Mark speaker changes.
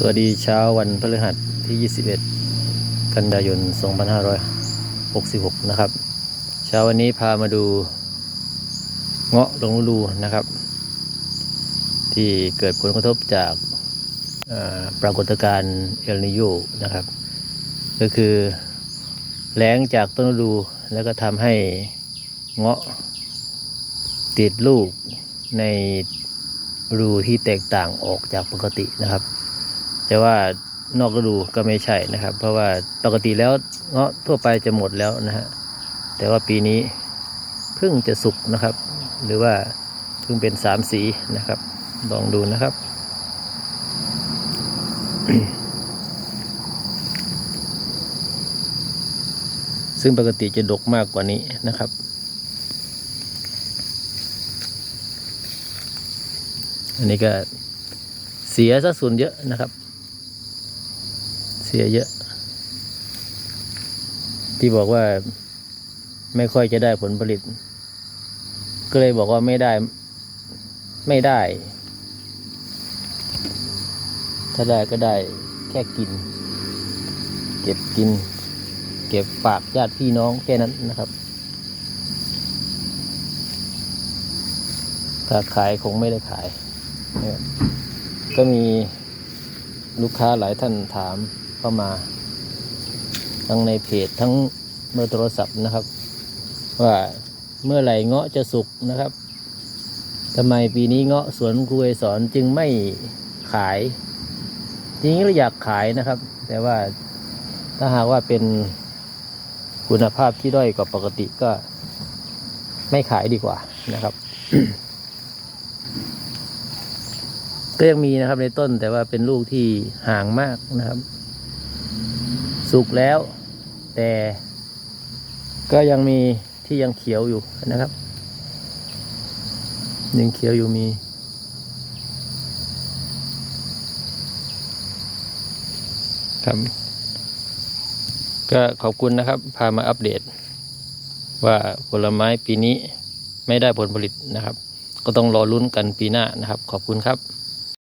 Speaker 1: สวัสดีเช้าวันพฤหัสที่ 21 กันยายน 2566 นะครับ เช้าวันนี้พามาดูเงาะลงฤดูนะครับ ที่เกิดผลกระทบจากปรากฏการณ์เอลนิโยนะครับ ก็คือแล้งจากต้นฤดูแล้วก็ทำให้เงาะติดลูกในรูที่แตกต่างออกจากปกตินะครับ แต่ว่านอกฤดูก็ไม่ใช่นะครับ เพราะว่าปกติแล้วเงาะทั่วไปจะหมดแล้วนะฮะแต่ว่าปีนี้เพิ่งจะสุกนะครับ หรือว่าเพิ่งเป็นสามสีนะครับ ลองดูนะครับ ซึ่งปกติจะดกมากกว่านี้นะครับอันนี้ก็เสียซะส่วนเยอะนะครับ เสียเยอะ ที่บอกว่าไม่ค่อยจะได้ผลผลิต ก็เลยบอกว่าไม่ได้ ไม่ได้ ถ้าได้ก็ได้แค่กิน เก็บกิน เก็บฝากญาติพี่น้องแค่นั้นนะครับถ้าขายคงไม่ได้ขาย ก็มีลูกค้าหลายท่านถาม เข้ามา ทั้งในเพจทั้งเบอร์โทรศัพท์นะครับ ว่าเมื่อไหร่เงาะจะสุกนะครับทำไมปีนี้เงาะสวนครูเอสอนจึงไม่ขายจริงๆเราอยากขายนะครับ แต่ว่าถ้าหากว่าเป็นคุณภาพที่ด้อยกว่าปกติก็ไม่ขายดีกว่านะครับก็ยังมีนะครับในต้นแต่ว่าเป็นลูกที่ห่างมากนะครับ สุกแล้ว แต่ก็ยังมีที่ยังเขียวอยู่นะครับ ยังเขียวอยู่มี ครับ ก็ขอบคุณนะครับ พามาอัปเดต ว่าผลไม้ปีนี้ไม่ได้ผลผลิตนะครับ ก็ต้องรอลุ้นกันปีหน้านะครับ ขอบคุณครับ